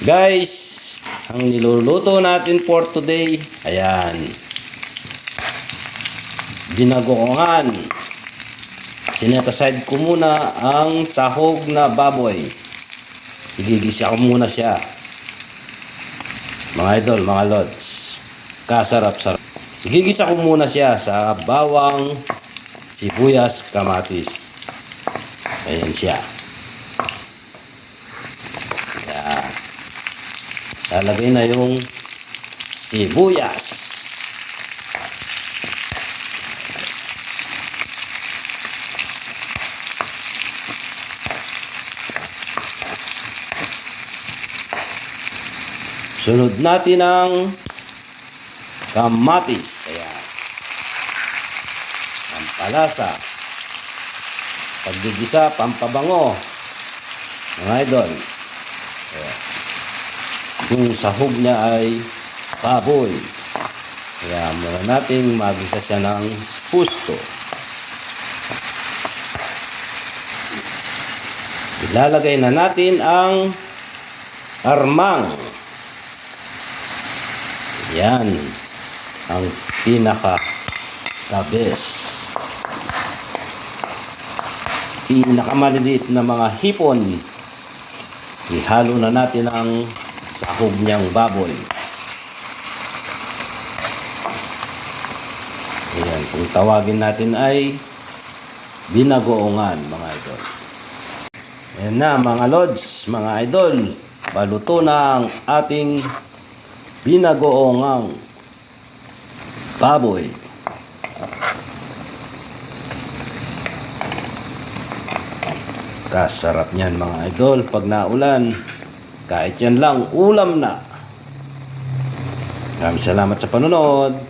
Guys, ang niluluto natin for today, ayan. Dinagoongan. Sinetaside ko muna ang sahog na baboy. Igigisa ko muna siya. Mga idol, mga lods. Kasarap-sarap. Igigisa ko muna siya sa bawang, sibuyas, kamatis. Ayan siya. Ayan. Lalagay na yung sibuyas. Sunod natin ang kamatis. Ayan. Pampalasa. Pagdigisa, pampabango. Mga idol. Ayan. Yung sahog niya ay baboy. Kaya muna natin magisa siya ng pusto. Ilalagay na natin ang armang. Yan. Ang pinaka the best. Pinakamaliliit na mga hipon. Ihalo na natin ang sahog niyang baboy. Ayan, kung tawagin natin ay binagoongan, mga idol. Ayan na, mga lods, mga idol. Baluto na ang ating binagoongang baboy. Kasarap niyan mga idol pag naulan. Kahit yan lang, ulam na. Maraming salamat sa panonood.